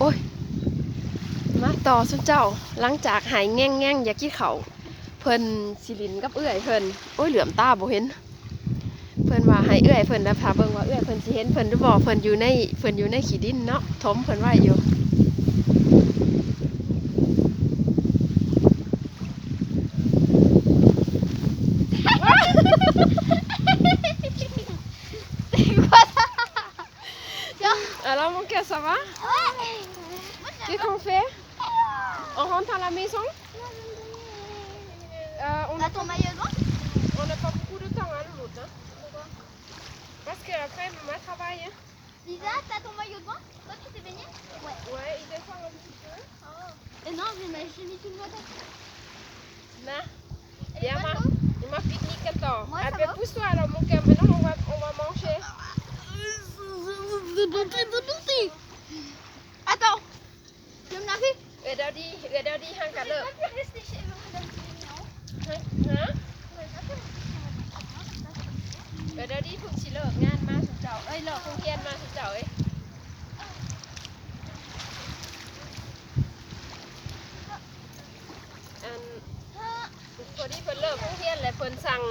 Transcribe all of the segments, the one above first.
โอ้ย มาต่อสุนเจ้า หลังจากหายแง่งแง่งอยากกินเขาเพิ่นสิลินกับเอื้อยเพิ่นโอ้ยเหลือมตาบ่เห็น เพิ่นว่าให้เอื้อยเพิ่นนะพาเบิ่งว่าเอื้อยเพิ่นสิเห็นเพิ่นหรือบ่เพิ่นอยู่ในเพิ่นอยู่ในขี้ดินเนาะถมเพิ่นไว้อยู่ On rentre à la maison Euh, on T'as ton maillot de bain on n'a pas beaucoup de temps, hein, l'autre. Hein. Parce qu'après, maman travaille. hein. Lisa, t'as ton maillot de bain Toi, tu t'es baigné Ouais. Ouais, il descend un petit peu. Et non, j'ai ma chemise tout le matin. Viens, bonne, ma. m'a pique-nique attends. Moi, Ah, ça ben, va. pousse-toi alors, mon cœur. Maintenant, on va, on va manger. Attends Tu veux me laver Euh, Daddy, euh, Daddy, hang Je à vais l'heure. pas plus rester chez Madame Pignon. Hein? Je vais pas plus rester chez Madame Pignon. เดี๋ยวเดี๋ยวดีเพิ่งสิเลิกงานมาสุดเจ้าเอ้ยเลิกโรงเรียนมาสุดเจ้าเอ้ยอันพอดีเพิ่นเลิกโรงเรียนแล้วเพิ่นสั่ง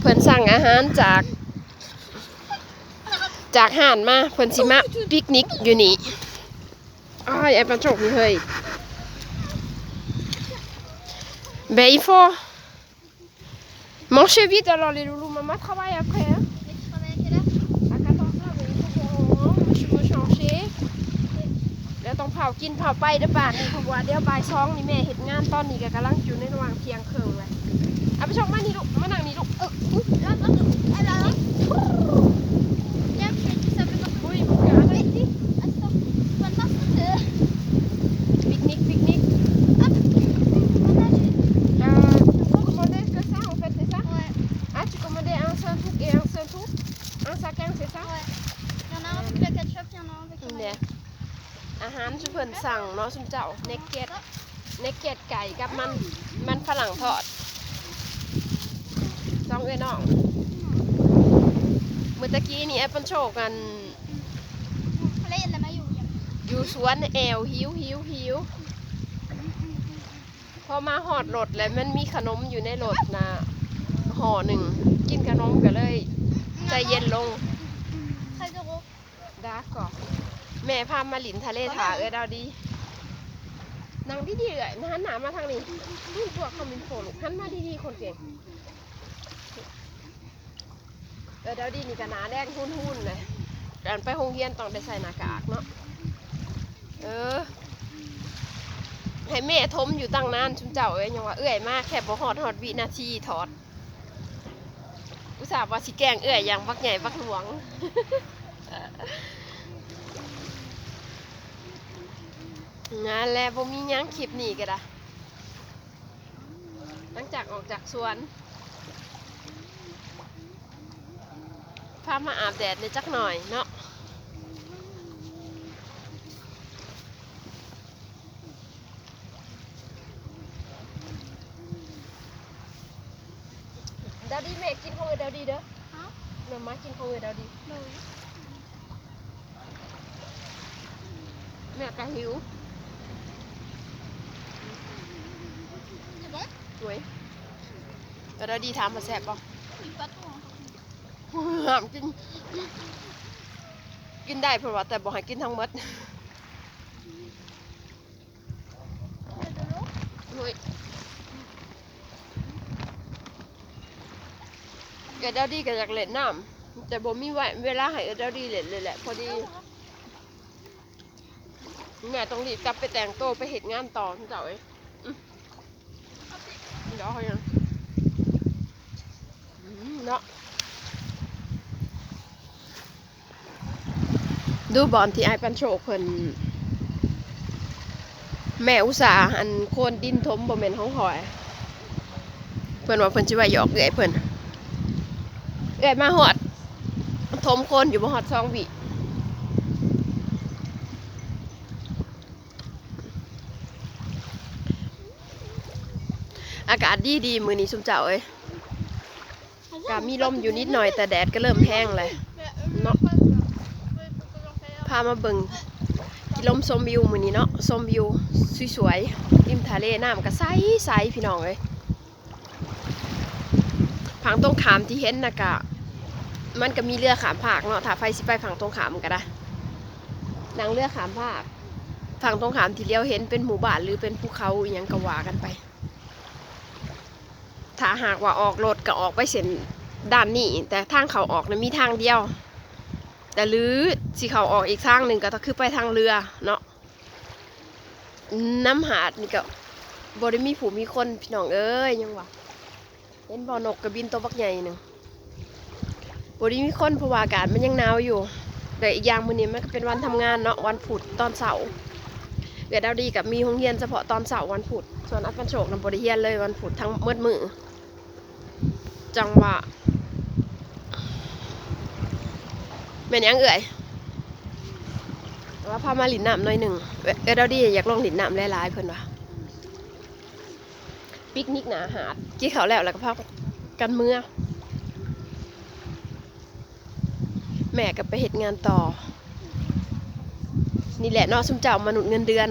เพิ่นสั่งอาหารจาก จากห้านมาเพิ่นสิมาปิกนิกอยู่นี่ อ้ายไอ้ปันโจกนี่เฮ้ยเบย์ฟอ Mangez vite alors les loulous, maman travaille après. Hein. Mais tu travailles à quelle heure À 14h, mais il faut qu'on rentre, je veux changer. แล้วต้องเผากินเผาไปเด้อป่านนี้เพราะว่าเดี๋ยวบ่ายสองนี่แม่เห็ดงานตอนนี้ก็กำลังอยู่ในระหว่างเที่ยงครึ่งเลยเอาไปชมมานี่ลูกมานั่งนี่ลูก Oh, ouh, là, pardon. Ah là, là. Viens, je fais du sable partout. อุ้ยมันเกิดอะไร Ici, attends. Bonne marche. Euh, ปิกนิกปิกนิก hop. Voilà, j'ai- เอ่อ vous commandez que ça en fait c'est ça Ouais, ah tu commandais un seul truc et un seul truc un chacun c'est ça ouais. Il y en a un avec le ketchup, il y en a un avec le เนี่ maillot. ยอาหารชุเพิ่นสั่งเนาะชุมเจ้าเนกเก็ตเนกเก็ตไก่กับมันมันฝรั่งทอดสองเอ้ยน้องเมื่อตะกี้นี่แอปเปิลโชว์กัน Là, il y a de la maillot. il y a- อยู่สวนแอลหิวหิวหิวพอมาหอดรถแล้วมันมีขนมอยู่ในรถนะห่อหนึ่งกินขนมก็เลยใจ เย็นลง13 euros. ดาก่อแม่พามาหลินทะเลถาเอ้ยดาวดีนางดีๆเลยหันหนามาทางนี้นี่พวกคอมมินโฟลูกหันมาดีๆคนเก่งเออดาวดีนี่ก็หนาแดงหุ่นๆเลยการไปโรงเรียนต้องได้ใส่หน้ากากเนาะเออให้แม่ทมอยู่ตั้งนานชุมเจ้าเอ้ยยังว่าเอื้อยมากแค่บ่ฮอดฮอดวินาทีถอด ทราบว่าสิแกล้งเอื้อยอย่างบักใหญ่บักหลวงงานแล้วบ่มีหยังคลิปนี้ก็ได้หลังจากออกจากสวนพามาอาบแดดเลยจักหน่อยเนาะ ดาวดีแม่กินของเออดาวดีเด้อฮะแม่มากินของเออดาวดี Bah oui. แม่ก็หิว C'est bon สวยเออดาวดีถามมาแซ่บป่ะ Pas trop. Hein. ห้ามกิน กินได้เพราะว่าแต่บอกให้กินทั้งหมด C'est de l'eau เฮ้ย เออดาวดีก็อยากเล่นน้ำแต่บ่มีไว้เวลาให้เออดาวดีเล่นเลยแหละพอดีแม่ต้องรีบกลับไปแต่งตัวไปเหตุงานต่อเจ้าเอ้ยเดี๋ยวเขายังอืมเนาะดูบอลที่ไอายปันโชกเพิ่นแม่อุตสาอันโคนดินทมบ่แม่นห้องหอย เพิ่นว่าเพิ่นสิว่าหยอกเอื้อยเพิ่น เอื้อยมาฮอดทมคนอยู่บ่ฮอดซองวิอากาศดีดีมือนี้ชุมเจ้าเอ้ยกามีลมอยู่นิดหน่อยแต่แดดก็เริ่มแห้งเลย Mais, euh, Non. je sais pas, ça. Ouais, faut que j'en fasse un. ามาเบิ่งกินลมชมวิวมือนี้เนาะชมวิวสวยๆริมทะเลน้ำก็ใสใสๆพี่น้องเอ้ยผังตรงขามที่เห็นนะก็ มันก็มีเรือขามภาคเนาะถ้าไฟสิไปฝั่งตรงขามก็ได้นั่งเรือขามภาคฝั่งตรงขามที่เลี้ยวเห็นเป็นหมู่บ้านหรือเป็นภูเขาอหยังกว่ากันไป ถ้าหากว่าออกรถก็ออกไปเส้นด้านนี้ แต่ทางเขาออกนะมีทางเดียว แต่หรือสิเขาออกอีกทางหนึ่งก็ต้องคือไปทางเรือเนาะน้ำหาดนี่ก็บริมีผู้มีคนพี่น้องเอ้ยยังวะเห็นบ่อนกกระบินตัวบักใหญ่หนึ่ง บริมีคนเพราะว่าอากาศมันยังหนาวอยู่แต่อีกอย่างมื้อนี้มันก็เป็นวันทำงานเนาะวันพุธตอนเสาร์เวียดาวดีกับมีโรงเรียนเฉพาะตอนเสาร์วันพุธส่วนอัปปันโชคนำบริเฮียนเลยวันพุธทั้งเมื่อมือจังหวะแม่นยังเอ่ยว่าพามาหลินน้ำหน่อยหนึ่งเวียดดาดีอยากลองหลินน้ำหลายๆเพิ่นว่าปิกนิกหนาหาดกี่เขาแล้วแล้วก็พากันเมื่อ แม่ก็ไปเหตุงานต่อ นี่แหละนอสุมเจ้ามนุษย์เงินเดือน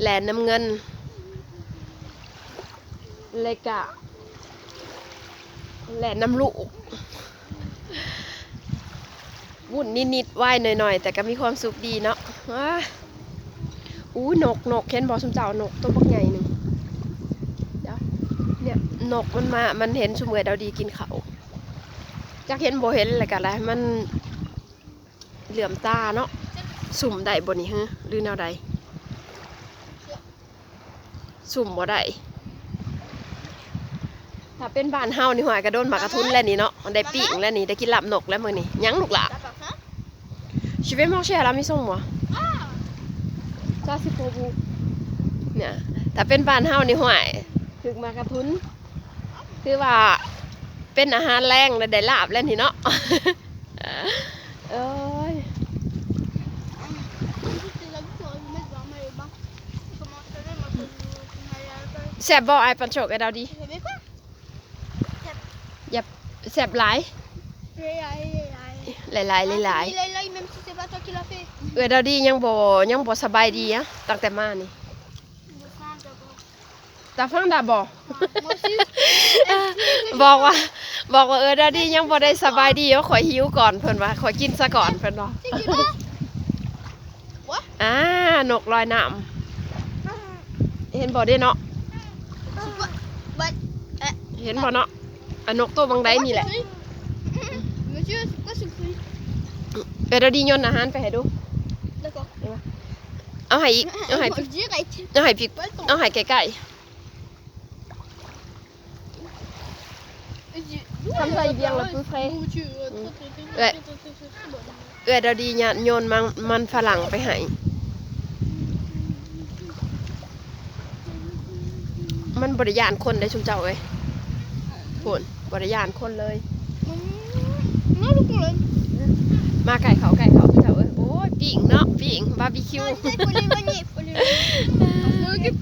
แหลนน้ำเงินเลยกะแหลนน้ำลูกวุ่นนิดๆว่ายหน่อยๆ แต่ก็มีความสุขดีเนาะว้าอู้นกนกเห็นบอสมเจ้านกตัวบักใหญ่หนึ่งเดี๋ยวเนี่ยนกมันมา มันเห็นชุมเอยดาวดีกินเขา จักเห็นโบเห็นอะไรกันแหละมันเหลื่อมตาเนาะสุ่มได้บ่นี่ฮะหรือแนวใดสุ่มบ่ได้ถ้าเป็นบ้านเฮานี่หอยกระโดนหมากระทุนแล้วนี่เนาะได้ปีกแล้วนี่ได้กินลับนกแล้วมือนี้ยังลูกหล่ะ T'as pas faim Je vais manger à la maison moi Ça c'est pour vous เนี่ยถ้าเป็นบ้านเฮานี่หอยถึกหมากระทุนคือว่า เป็นอาหารแรงแล้วได้ลาบแล้วนี่เนาะเอ้ย C'était la bouffe, on aurait pu mettre vraiment les bains. Comment ça fait, moi, quand on allait à l'école แซ่บบ่ไอ้ปันโชกไอ้ดาวดี Tu savais quoi แซ่บหลาย Les aïe, les aïe. หลายหลายๆหลาย Il est là, même si c'est pas toi qui l'as fait. ๆเอ้ยดาวดียังบ่ยังบ่สบายดีอะตั้งแต่มานี่ Je faim d'abord. ตาฟังดาบ่ Moi aussi. บอกว่า บอกว่าเออดาวดียังบ่ได้สบายดีเดี๋ยวขอยหิวก่อนเพิ่นว่าขอยกินซะก่อนเพิ่นว่า C'est qui là อ่านกลอยน้ำเห็นบ่ได้เนาะ C'est quoi Ouais. เห็นบ่เนาะอันนกตัวบางใดนี่แหละ Monsieur, c'est quoi ce fruit เออดาวดีโยนอาหารไปให้ดู D'accord. เอาให้อีกเอาให้ Moi, je dirais. เอาให้พี่ Pas le temps. เอาให้ใกล้ Comme ça, il vient le plus frais. Monsieur, euh, Mm. très, très, très, Ouais. très, très, très, très, très bonne. ๆเออดาวดีเนี่ยโยนมันมันฝรั่งไปให้ มันบริยานคนได้ชุมเจ้าเอ้ยโนบริยานคนเลย Mm. Non, le problème. มาไก่เขาไก่เขาเจ้าเอ้ย โอ้ยปิ่งเนาะปิ่งบาร์บีคิว Ouais, il faut l'éloigner, il faut l'éloigner. On s'en occupe.